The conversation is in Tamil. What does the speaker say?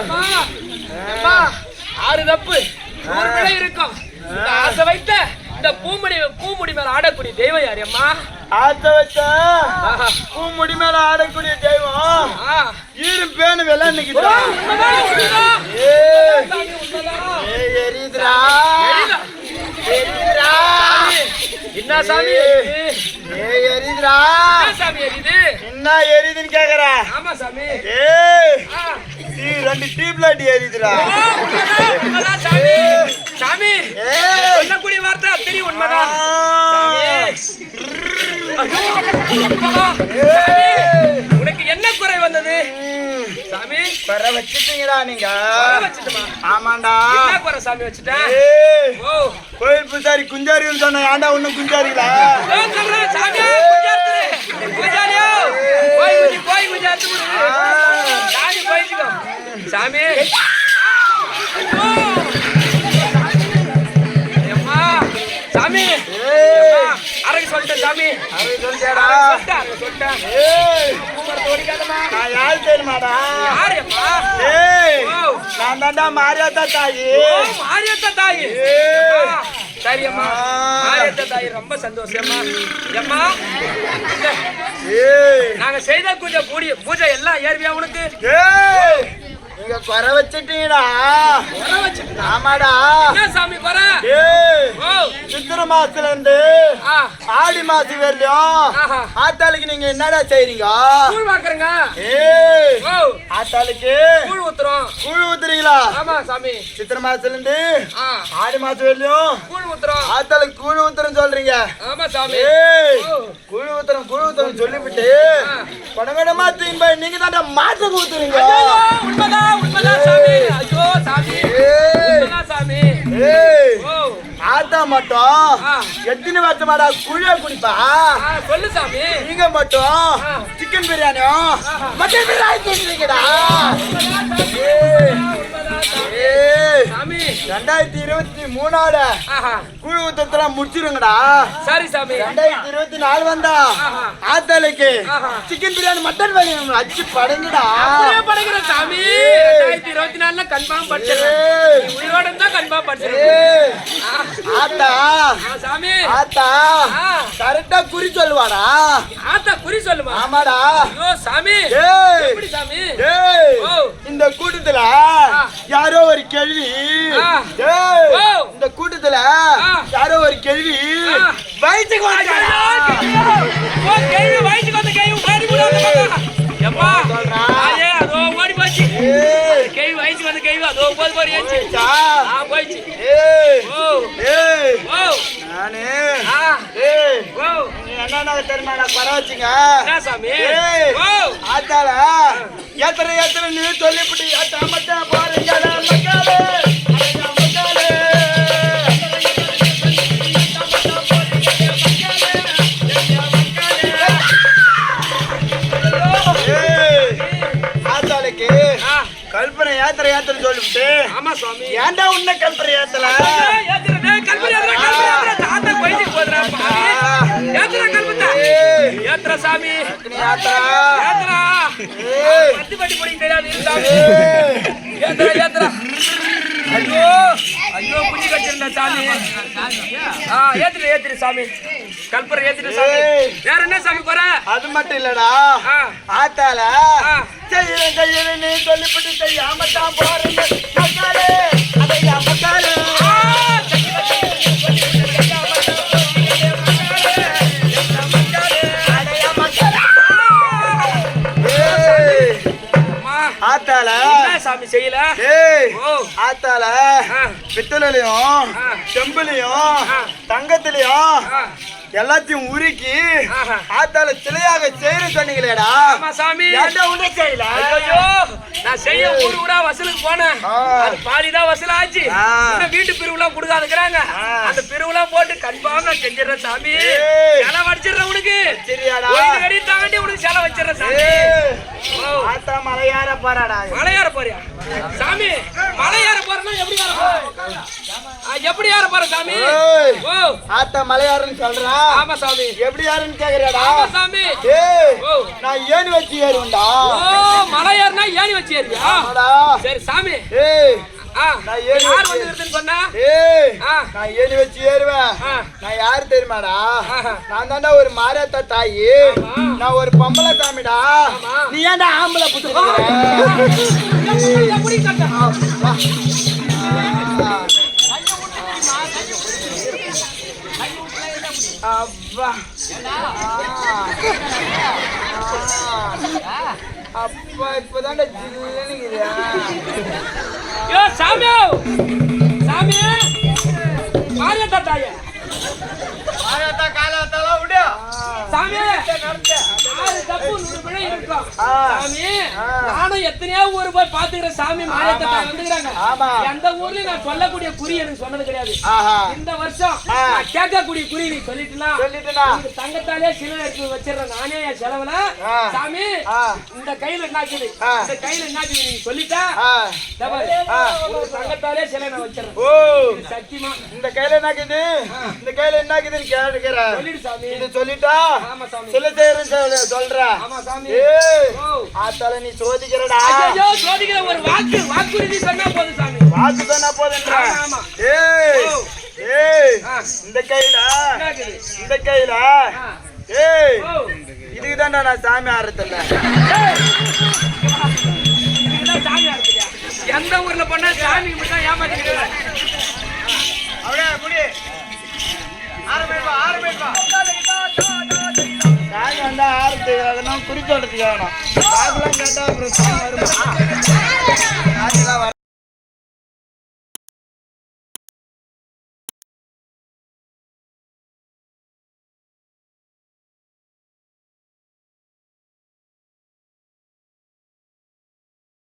அம்மா, அம்மா, ஆறு தப்பு. நூறு பிழை இருக்கும். இந்த ஆசை வைத்த இந்த பூமுடி பூமுடி மேல ஆடக்கூடிய தெய்வம் யாரு அம்மா? வச்ச ஆஹா. பூமுடி மேல ஆடக்கூடிய தெய்வம். ஈரும் பேனு வெள்ள ஓ, உண்மைதான், உண்மைதான். ஏய் சாமி, உண்மைதான். ஏய், எரியுதுடா எரியுதா? எரியுதுடா சாமி, என்ன சாமி எரியுது? ஏய் எரியுதுடா என்ன சாமி எரியுது என்ன எரியுதுன்னு கேக்குற? ஆமா சாமி. ஏய் ஆ. நீ ரெண்டு டியூப் லைட் எரியுதுடா. சாமி. சாமி ஏய். சொல்லக்கூடிய வார்த்தை அத்தனை உண்மைதான். உனக்கு என்ன குறை வந்தது? சாமி. குறை வச்சுட்டீங்கடா நீங்க. ஆமாண்டா. என்ன குறை சாமி வச்சுட்டேன் கோயில் பூசாரி குஞ்சாரின்னு சொன்ன ஏன்டா இன்னும் குஞ்சாரிங்களா சாமி, சாமி சாமி ஐயோ. அம்மா, சாமி அம்மா, சொல்லிட்டேன் சாமி அவன் சொல்லிட்டேன், நான் யார் தெரியுமாடா நான் தாண்டா மாரியாத்தா தாயி மாரியாத்தா தாயி அம்மா, சரி அம்மா ஆ. மாரியத்த தாயி ரொம்ப சந்தோஷம் அம்மா நாங்க செய்த பூஜை பூடி பூஜை எல்லாம் ஏற்பியா உனக்கு? நீங்க குறை வச்சிட்டீங்கடா. குறை வச்சுட்டு ஆமாடா. என்ன சாமி ஓ. சித்திரை மாசத்துல இருந்து ஆடி மாசம் வரலையும். ஆத்தாளுக்கு நீங்க என்னடா செய்றீங்க? கூழ் ஓ. ஆத்தாளுக்கு கூழ் ஊத்துறோம். கூழ் ஊத்துறீங்களா? ஆமா சாமி. சித்திரை மாசத்துல இருந்து ஆடி மாசம் வரலையும். கூழ் ஊத்துறோம். ஆத்தாளுக்கு கூழ் ஊத்துறேன்னு சொல்றீங்க. ஆமா சாமி. குழு ஊத்துறோம் குழு ஊத்துறோம் சொல்லிவிட்டு தூக்கி போய் நீங்க தான் மாட்டுக்கு ஊத்துறீங்க. மட்டும். எத்தனை வருஷமாடா குழிய குடிப்பா சொல்லு சாமி நீங்க மட்டும். சிக்கன் பிரியாணியும். மட்டன் பிரியாணி கேட்டுறீங்கடா ரெண்டாயிரத்தி இருபத்தி ஆஹா. குழு ஊத்தத்தெல்லாம் முடிச்சிருங்கடா. சரி சாமி. ரெண்டாயிரத்தி இருபத்தி நாலு வந்தா. ஆத்தாளுக்கு. சிக்கன் பிரியாணி மட்டன் பிரியாணி அச்சு படங்குடா. படைக்கிற சாமி. ரெண்டாயிரத்தி இருபத்தி நாலுல கன்ஃபார்ம் படிச்சிருக்கேன் உயிரோட இருந்தா கன்ஃபார்ம் படிச்சிருக்கேன் ஆத்தா. சாமி. ஆத்தா. கரெக்டா குறி சொல்லுவாடா. ஆத்தா சொல்லுமா? ஆமாடா. ஐயோ சாமி. எப்படி சாமி. இந்த கூட்டத்துல. யாரோ ஒரு கேள்வி. இந்த கூட்டத்துல. யாரோ ஒரு கேள்வி. வயிற்றுக்கு கேள்வி வயிற்றுக்கு வந்த கேள்வி சொல்றா. தாயே, அதோ ஓடி போச்சு. கேள்வி வயிற்றுக்கு வந்த கேள்வி அதோ போது போயிடுச்சு. நானு. என்னென்ன வச்சுங்க என்ன சாமி? ஏய். ஓ, ஆத்தால எத்தனை எத்தனை நீ சொல்லிவிட்டு ஏத்தா மட்டும் பாருங்க மக்களே கல்பனை ஏத்தனை ஏத்தனை சொல்லிவிட்டு. ஆமா சுவாமி ஏன்டா உன்ன கல்பனை ஏத்தல. சாமி. ஏத்துறா, ஏத்துறா. ஐயோ ஐயோ குஞ்சு கட்டிருந்தா சாமி ஆ ஏத்துரு ஏத்துரு சாமி கல்பரை ஏத்துரு சாமி. வேற என்ன சாமி போற அது மட்டும் இல்லடா. ஆத்தால. செய்யறேன் நீ சொல்லிவிட்டு செய்யாம தான் போறீங்க சாமி செய்யல ஆத்தால. பித்தளையும். செம்புலையும். தங்கத்திலையும். எல்லாத்தையும் உருக்கி. ஆத்தால சிலையாக செய்யற சொன்னீங்களேடா சாமி ஏன்டா உன்னை செய்யல ஐயோ செய்ய ஊரு ஊரா வசூலுக்கு போனேன். அது பாதிதான் வசூல் ஆச்சு வீட்டு பிரிவுலாம் கொடுக்காதுங்கிறாங்க. அந்த பிரிவுலாம் போட்டு கன்ஃபார்ம் நான் செஞ்சிடறேன் சாமி. ஏய். செலவு அடிச்சிடுறேன் உனக்கு. ஒரு கடி தாண்டி உனக்கு செலவு வச்சிடுறேன் சாமி. மலையார போறாடா. மலை ஏற போறியா? சாமி மலை ஏற போறேன்னா எப்படி ஏற போற? எப்படி ஏற போற சாமி. ஓ. ஆத்தா மலையாருன்னு சொல்றா. ஆமா சாமி. எப்படி யாருன்னு கேக்குறியாடா? ஆமா சாமி. நான் ஏணி வச்சு ஏறுவேன்டா. ஓ மலை ஏறினா ஏணி வச்சு ஆமாடா சரி சாமி. யார் வச்சு- வந்துருதுன்னு சொன்னா. நான் ஏறி வச்சு ஏறுவேன். நான் யாரு தெரியுமாடா. நான் தாண்டா ஒரு மாரியாத்தா தாயி. நான் ஒரு பொம்பளை சாமிடா. நீ ஏன்டா ஆம்பளை கட்ட? அப்பா அப்பா இப்பதான்டா ஜில்லுன்னு யோ சாமி சாமி மாரியத்தா தாயே மாரியாத்தா காலாத்தாலாம் விடு சாமி ஆறு தப்பு நூறு பிழை இருக்கும் ஆ. சாமி ஆ. நானும் எத்தனையோ ஊர் போய் பாத்துக்கிறேன் சாமி மாரியத்தா தாய் வந்துக்கிறாங்க. எந்த ஊர்லயும் நான் சொல்லக்கூடிய குறி எனக்கு சொன்னது கிடையாது. இந்த வருஷம் கேட்கக்கூடிய குறி நீ சொல்லிட்டுனா தங்கத்தாலே சிலை எடுத்து வச்சிடுறேன். நானே என் செலவுல. சாமி. இந்த கையில என்னாக்குது. இந்த கையில என்னாக்குது நீ சொல்லிட்டா தங்கத்தாலே சிலை நான் வச்சிடுறேன். சத்தியமா? இந்த கையில என்னாக்குது இந்த கையில என்னாக்குதுன்னு கேட்டுக்கிறேன். சொல்லிடு சாமி. இது சொல்லிட்டா? சில செய்யறேன்னு சொல்ல ஆத்தால நீ சோதிக்கிறடா. சோதிக்கிற ஒரு வாக்கு வாக்குறுதி சொன்னா போதும் சாமி. வாக்கு சொன்னா போதுன்ற ஆமா. ஏய். ஏய். இந்த கையில? இந்த கையில. ஏய். இதுக்கு தான்டா நான் சாமி ஆடுறதில்ல? எந்த ஊர்ல பண்ணா சாமி மட்டும் ஏமாத்திக்கிறேன் அப்படியே முடி ஆரம்பிப்பா ஆரம்பிப்பா நாய் வந்தா ஆரத்துக்கு வேணும். குறிக்கோட்டத்துக்கு வேணும். காசுலாம் கேட்டா பிரச்சனை வருமா?